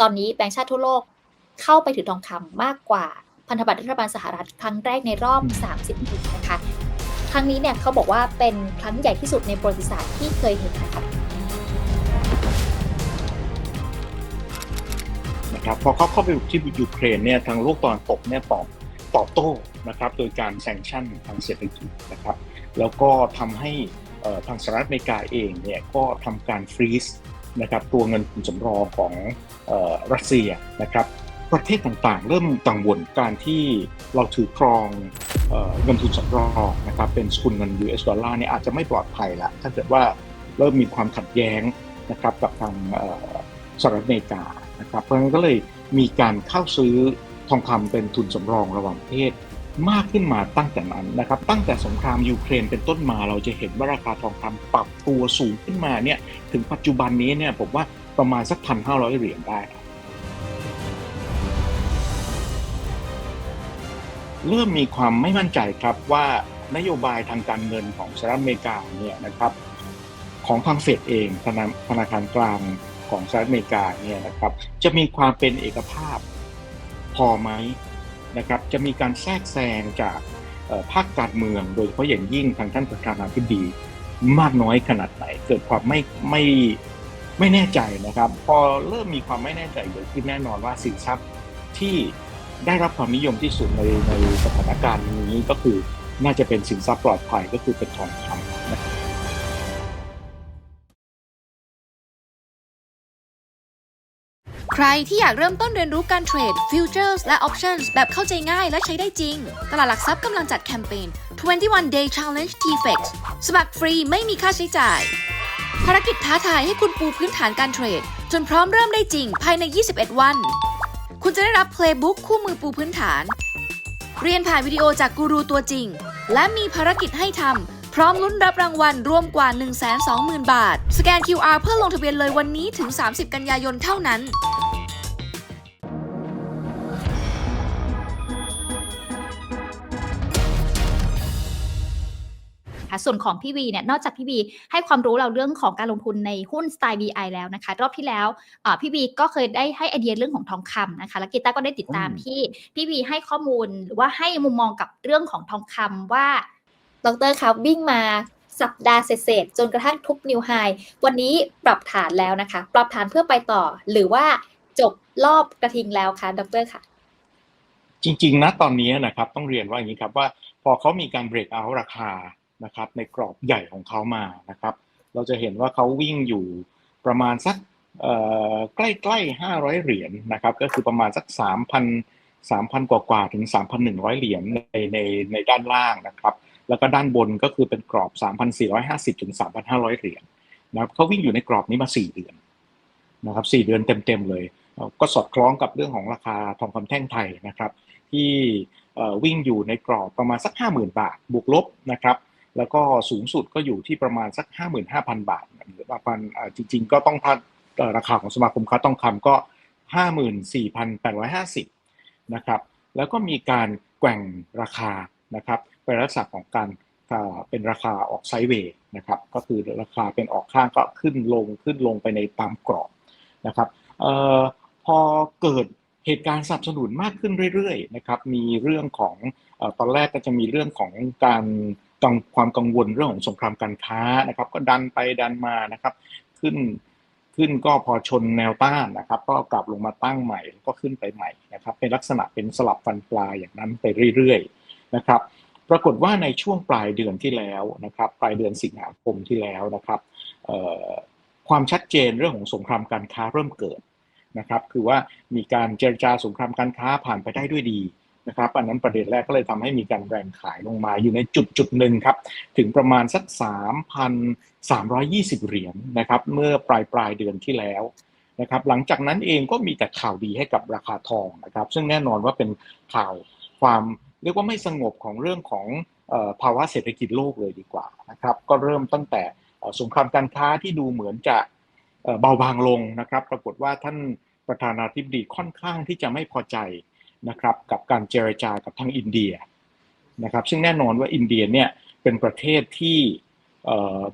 ตอนนี้แบงก์ชาติทั่วโลกเข้าไปถือทองคำมากกว่าพันธบัตรรัฐบาลสหรัฐ ครั้งแรกในรอบ 30 ปีนะคะ ครั้งนี้เนี่ยเขาบอกว่าเป็นครั้งใหญ่ที่สุดในประวัติศาสตร์ที่เคยเห็นนะคะนะครับพอเขาเข้าไปที่ยูเครนเนี่ยทางโลกตะวันตกเนี่ยตอบตอบโต้นะครับโดยการแซงชั่นทางเศรษฐกิจนะครับแล้วก็ทำให้เอ่อทางสหรัฐอเมริกาเองเนี่ยก็ทำการฟรีซ นะครับตัวเงินทุนสำรองของออรัสเซียนะครับประเทศต่างๆ เริ่มกังวลการที่เราถือครองเออเงินทุนสำรองนะครับเป็นสกุลเงิน US ดอลลาร์เนี่ยอาจจะไม่ปลอดภัยละถ้าเกิดว่าเริ่มมีความขัดแย้งนะครับกับทางสหรัฐอเมริกานะครับเพราะฉะนั้นก็เลยมีการเข้าซื้อทองคำเป็นทุนสำรองระหว่างประเทศ มากขึ้นมาตั้งแต่นั้นนะครับ ตั้งแต่สงครามยูเครนเป็นต้นมาเราจะเห็นว่าราคาทองคำปรับตัวสูงขึ้นมาเนี่ยถึงปัจจุบันนี้เนี่ยผมว่าประมาณสักพันห้าร้อยเหรียญได้ เริ่มมีความไม่มั่นใจครับว่านโยบายทางการเงินของสหรัฐอเมริกาเนี่ยนะครับของทางเฟดเองธนาธนาคารกลางของสหรัฐอเมริกาเนี่ยนะครับจะมีความเป็นเอกภาพพอไหม นะครับจะมีการแทรกแซงจากภาคการเมือง โดยเฉพาะอย่างยิ่งทางท่านประธานาธิบดีมากน้อยขนาดไหน เกิดความไม่ไม่ไม่แน่ใจนะครับ พอเริ่มมีความไม่แน่ใจเกิดขึ้นแน่นอนว่าสินทรัพย์ที่ได้รับความนิยมที่สุดในในสถานการณ์นี้ก็คือน่าจะเป็นสินทรัพย์ปลอดภัยก็คือเป็นทองคำ ใครที่อยากเริ่มต้นเรียนรู้การเทรด Futures และ Options แบบเข้าใจง่ายและใช้ได้จริง ตลาดหลักทรัพย์กำลังจัดแคมเปญ 21 Day Challenge TFX สมัครฟรีไม่มีค่าใช้จ่าย ภารกิจท้าทายให้คุณปูพื้นฐานการเทรด จนพร้อมเริ่มได้จริงภายใน 21 วัน คุณจะได้รับ Playbook คู่มือปูพื้นฐาน เรียนผ่านวิดีโอจากกูรูตัวจริง และมีภารกิจให้ทำ พร้อมลุ้นรับรางวัลรวมกว่า 120,000 บาท สแกน QR เพื่อลงทะเบียนเลยวันนี้ถึง 30 กันยายนเท่านั้นค่ะส่วนของพี่วีเนี่ยนอกจากพี่วีให้ความรู้เราเรื่องของการลงทุนในหุ้นสไตล์ VI แล้วนะคะ รอบที่แล้วอ่าพี่วีก็เคยได้ให้ไอเดียเรื่องของทองคำนะคะแล้วกีตาร์ก็ได้ติดตามอืมที่พี่วีให้ข้อมูลหรือว่าให้มุมมองกับเรื่องของทองคำว่า ดรครับวิ่งมาสัปดาห์เศษๆจนกระทั่งทุบนิวไฮวันนี้ปรับฐานแล้วนะคะ ปรับฐานเพื่อไปต่อหรือว่าจบรอบกระทิงแล้วคะดรค่ะ จริงๆนะตอนนี้นะครับ ต้องเรียนว่าอย่างนี้ครับว่าพอเขามีการเบรกเอาราคานะครับ ในกรอบใหญ่ของเขามานะครับ เราจะเห็นว่าเขาวิ่งอยู่ประมาณสักใกล้ๆห้าร้อยเหรียญนะครับ ก็คือประมาณสักสามพันสามพันกว่าๆถึงสามพันหนึ่งร้อยเหรียญในในในด้านล่างนะครับ แล้วก็ด้านบนก็คือเป็นกรอบสามพันสี่ร้อยห้าสิบถึงสามพันห้าร้อยเหรียญนะครับเขาวิ่งอยู่ในกรอบนี้มาสี่เดือนนะครับสี่เดือนเต็มๆเลย ก็สอดคล้องกับเรื่องของราคาทองคำแท่งไทยนะครับ ที่วิ่งอยู่ในกรอบประมาณสัก 50,000 บาท บวกลบนะครับแล้วก็สูงสุดก็อยู่ที่ประมาณสัก 55,000 บาทหรือประมาณจริง ๆ ก็ต้องพัดราคาของสมาคมค้าทองคำก็ 54,850 นะครับ แล้วก็มีการแกว่งราคานะครับ เป็นลักษณะของการเป็นราคาออกไซด์เวย์นะครับ ก็คือราคาเป็นออกข้างก็ขึ้นลงขึ้นลงไปในตามกรอบนะครับออพอเกิดเหตุการณ์สนับสนุนมากขึ้นเรื่อยๆนะครับ มีเรื่องของออตอนแรกก็จะมีเรื่องของการกังความกังวลเรื่องของสงครามการค้านะครับ ก็ดันไปดันมานะครับ ขึ้นขึ้นก็พอชนแนวต้านนะครับ ก็กลับลงมาตั้งใหม่ก็ขึ้นไปใหม่นะครับ เป็นลักษณะเป็นสลับฟันปลาอย่างนั้นไปเรื่อยๆนะครับ ปรากฏว่าในช่วงปลายเดือนที่แล้วนะครับ ปลายเดือนสิงหาคมที่แล้วนะครับความชัดเจนเรื่องของสงครามการค้าเริ่มเกิดนะครับ คือว่ามีการเจรจาสงครามการค้าผ่านไปได้ด้วยดีนะครับอันนั้นประเด็นแรกก็เลยทำให้มีการแรงขายลงมาอยู่ในจุดจุดหนึ่งครับ ถึงประมาณสัก 3,320 เหรียญนะครับ เมื่อปลายปลายเดือนที่แล้วนะครับ หลังจากนั้นเองก็มีแต่ข่าวดีให้กับราคาทองนะครับ ซึ่งแน่นอนว่าเป็นข่าวความ เรียกว่าไม่สงบของเรื่องของอภาวะเศรษฐกิจโลกเลยดีกว่านะครับก็เริ่มตั้งแต่สงครามการค้าที่ดูเหมือนจะเบาบางลงนะครับ ปรากฏว่าท่านประธานาธิบดีค่อนข้างที่จะไม่พอใจนะครับกับการเจรจากับทางอินเดียนะครับซึ่งแน่นอนว่าอินเดียเนี่ยเป็นประเทศที่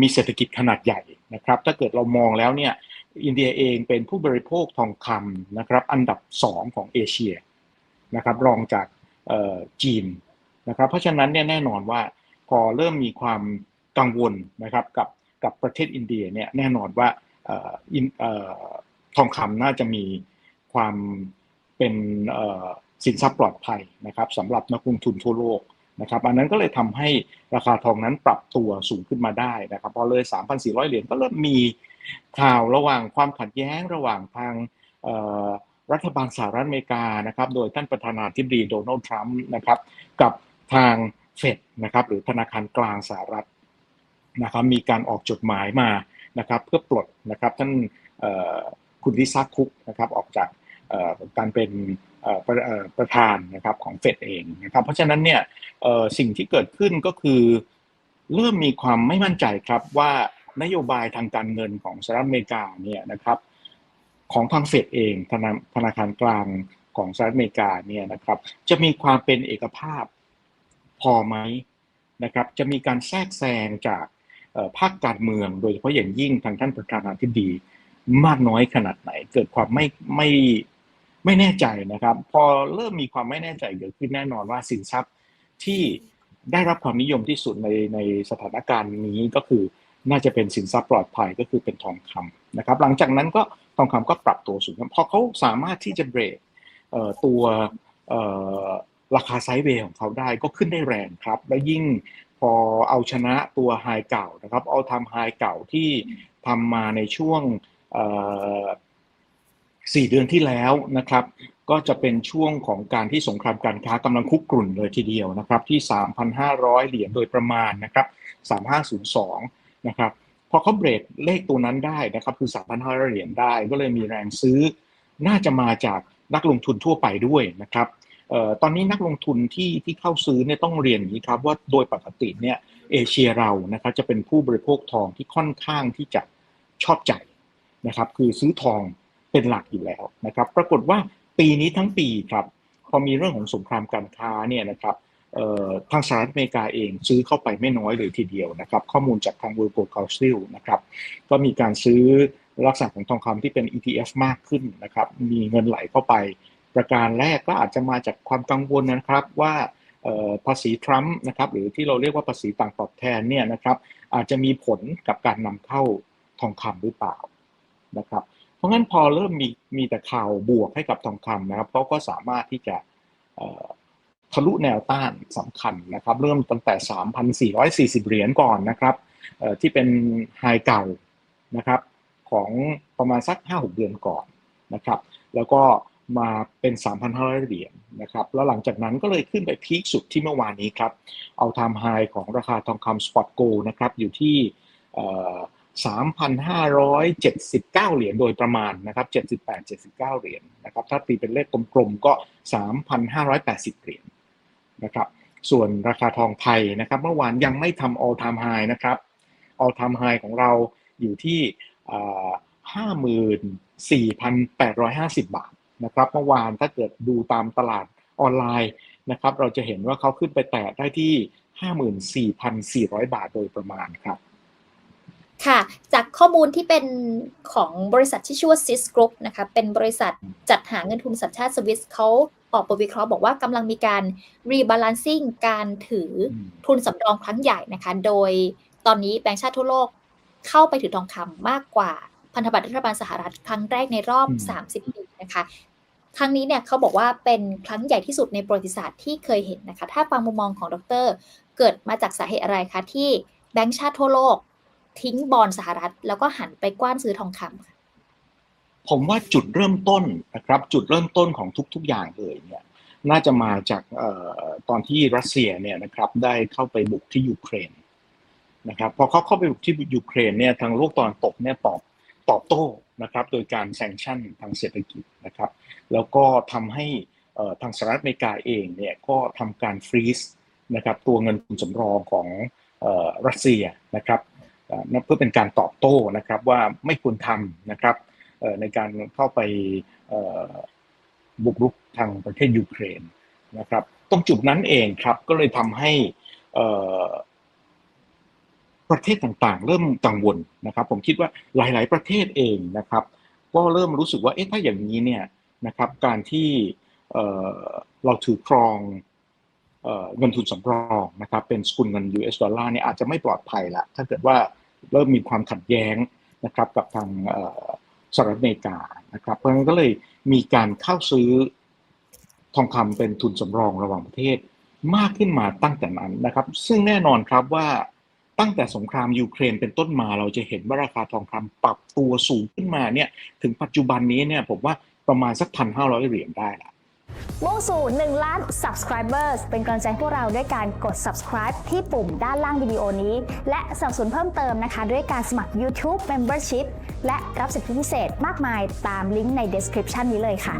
มีเศรษฐกิจขนาดใหญ่นะครับ ถ้าเกิดเรามองแล้วเนี่ยอินเดียเองเป็นผู้บริโภคทองคำนะครับอันดับสองของเอเชียนะครับรองจาก จีนนะครับเพราะฉะนั้นเนี่ยแน่นอนว่าพอเริ่มมีความกังวลนะครับกับกับประเทศอินเดียเนี่ยแน่นอนว่าออทองคำน่าจะมีความเป็นสินทรัพย์ปลอดภัยนะครับสำหรับนักลงทุนทั่วโลกนะครับอันนั้นก็เลยทำให้ราคาทองนั้นปรับตัวสูงขึ้นมาได้นะครับพอเลย 3,400 เหรียญก็เริ่มมีข่าวระหว่างความขัดแย้งระหว่างทางอ รัฐบาลสหรัฐอเมริกานะครับโดยท่านประธานาธิบดีโดนัลด์ทรัมป์นะครับกับทางเฟดนะครับหรือธนาคารกลางสหรัฐนะครับมีการออกจดหมายมานะครับเพื่อปลดนะครับท่านคุณลิซ่าคุกนะครับออกจากการเป็นประเอ่อประธานนะครับของเฟดเองนะครับเพราะฉะนั้นเนี่ยสิ่งที่เกิดขึ้นก็คือเริ่มมีความไม่มั่นใจครับว่านโยบายทางการเงินของสหรัฐอเมริกาเนี่ยนะครับ ของทางเฟดเองธนาธนาคารกลางของสหรัฐอเมริกาเนี่ยนะครับ จะมีความเป็นเอกภาพพอไหมนะครับ จะมีการแทรกแซงจากภาคการเมือง โดยเฉพาะอย่างยิ่งทางท่านประธานาธิบดีมากน้อยขนาดไหน เกิดความไม่ไม่ไม่แน่ใจนะครับ พอเริ่มมีความไม่แน่ใจเกิดขึ้นแน่นอนว่าสินทรัพย์ที่ได้รับความนิยมที่สุดในในสถานการณ์นี้ก็คือน่าจะเป็นสินทรัพย์ปลอดภัยก็คือเป็นทองคำนะครับ หลังจากนั้นก็ ทองคำก็ปรับตัวสูงขึ้นพอเขาสามารถที่จะเบรกตัวราคาไซด์เวย์ของเขาได้ก็ขึ้นได้แรงครับ และยิ่งพอเอาชนะตัวไฮเก่านะครับ เอาทำไฮเก่าที่ทำมาในช่วงสี่เดือนที่แล้วนะครับ ก็จะเป็นช่วงของการที่สงครามการค้ากำลังคุกกรุ่นเลยทีเดียวนะครับ ที่ 3,500 เหรียญโดยประมาณนะครับ 3502 นะครับ พอเขาเบรกเลขตัวนั้นได้นะครับ คือ 3,500 เหรียญได้ ก็เลยมีแรงซื้อ น่าจะมาจากนักลงทุนทั่วไปด้วยนะครับออตอนนี้นักลงทุนที่ที่เข้าซื้อเนี่ยต้องเรียนอย่างนี้ครับว่าโดยปกติเนี่ยเอเชียเรานะครับจะเป็นผู้บริโภคทองที่ค่อนข้างที่จะชอบใจนะครับคือซื้อทองเป็นหลักอยู่แล้วนะครับ ปรากฏว่าปีนี้ทั้งปีครับพอมีเรื่องของสงครามการค้าเนี่ยนะครับ ทางสหรัฐอเมริกาเองซื้อเข้าไปไม่น้อยเลยทีเดียวนะครับ ข้อมูลจากทาง World Gold Council นะครับ ก็มีการซื้อลักษณะของทองคำที่เป็น ETF มากขึ้นนะครับ มีเงินไหลเข้าไป ประการแรกก็อาจจะมาจากความกังวลนะครับว่าภาษีทรัมป์นะครับหรือที่เราเรียกว่าภาษีต่างตอบแทนเนี่ยนะครับอาจจะมีผลกับการนำเข้าทองคำหรือเปล่านะครับ เพราะงั้นพอเริ่มมีมีแต่ข่าวบวกให้กับทองคำนะครับเขาก็สามารถที่จะ ทะลุแนวต้านสำคัญนะครับเริ่มตั้งแต่ 3,440 เหรียญก่อนนะครับที่เป็นไฮเก่านะครับของประมาณสัก 5-6 เดือนก่อนนะครับแล้วก็มาเป็น 3,500 เหรียญนะครับแล้วหลังจากนั้นก็เลยขึ้นไปพีคสุดที่เมื่อวานนี้ครับเอาทม์ไฮของราคาทองคำสปอตโกนะครับอยู่ที่เอ่อ3,579 เหรียญโดยประมาณนะครับ78 79 เหรียญนะครับถ้าตีเป็นเลขกลมๆก็ 3,580 เหรียญ นะครับส่วนราคาทองไทยนะครับเมื่อวานยังไม่ทำ all time high นะครับ all time high ของเราอยู่ที่เอ่อ54,850บาทนะครับเมื่อวานถ้าเกิดดูตามตลาดออนไลน์นะครับเราจะเห็นว่าเขาขึ้นไปแตะได้ที่54,400บาทโดยประมาณครับค่ะ จากข้อมูลที่เป็นของบริษัทที่ชื่อว่า Sys Group นะคะ เป็นบริษัทจัดหาเงินทุนสัญชาติสวิสเขา ออกบทวิเคราะห์บอกว่ากำลังมีการ rebalancing การถืออมทุนสำรองครั้งใหญ่นะคะ โดยตอนนี้แบงก์ชาติทั่วโลกเข้าไปถือทองคำมากกว่าพันธบัตรรัฐบาลสหรัฐครั้งแรกในรอบ 30 ปีนะคะครั้งนี้เนี่ยเขาบอกว่าเป็นครั้งใหญ่ที่สุดในประวัติศาสตร์ที่เคยเห็นนะคะ ถ้าฟังมุมมองของดร เกิดมาจากสาเหตุอะไรคะ ที่แบงก์ชาติทั่วโลก ทิ้งบอลสหรัฐ แล้วก็หันไปกว้านซื้อทองคำค่ะ ผมว่าจุดเริ่มต้นนะครับจุดเริ่มต้นของทุก ๆ อย่างเลยเนี่ยน่าจะมาจากออตอนที่รัสเซียเนี่ยนะครับได้เข้าไปบุกที่ยูเครนนะครับพอเขาเข้าไปบุกที่ยูเครนเนี่ยทางโลกตะวันตกเนี่ยตอบตอบโต้นะครับโดยการแซงชั่นทางเศรษฐกิจนะครับ แล้วก็ทำให้ทางสหรัฐอเมริกาเองเนี่ยก็ทำการฟรีซนะครับตัวเงินทุนสำรองของออรัสเซียนะครับเพื่อเป็นการตอบโต้นะครับว่าไม่ควรทำนะครับ ในการเข้าไปบุกรุกทางประเทศยูเครนนะครับตรงจุดนั้นเองครับก็เลยทำให้ประเทศต่างๆ เริ่มกังวลนะครับ ผมคิดว่าหลาย ๆ ประเทศเองนะครับ ก็เริ่มรู้สึกว่าเอ๊ะถ้าอย่างนี้เนี่ยนะครับการที่เราถือครองเงินทุนสำรองนะครับเป็นสกุลเงิน US ดอลลาร์เนี่ยอาจจะไม่ปลอดภัยละถ้าเกิดว่าเริ่มมีความขัดแย้งนะครับกับทาง สหรัฐอเมริกานะครับเพราะฉะนั้นก็เลยมีการเข้าซื้อทองคำเป็นทุนสำรองระหว่างประเทศมากขึ้นมาตั้งแต่นั้นนะครับ ซึ่งแน่นอนครับว่าตั้งแต่สงครามยูเครนเป็นต้นมาเราจะเห็นว่าราคาทองคำปรับตัวสูงขึ้นมาเนี่ยถึงปัจจุบันนี้เนี่ยผมว่าประมาณสักพันห้าร้อยเหรียญได้ละมุ่งสู่ 1 ล้าน subscribers เป็นกำลังใจให้พวกเราด้วยการกด subscribe ที่ปุ่มด้านล่างวิดีโอนี้ และสับสนเพิ่มเติมนะคะ ด้วยการสมัคร YouTube Membership และรับสิทธิพิเศษมากมายตามลิงก์ใน description นี้เลยค่ะ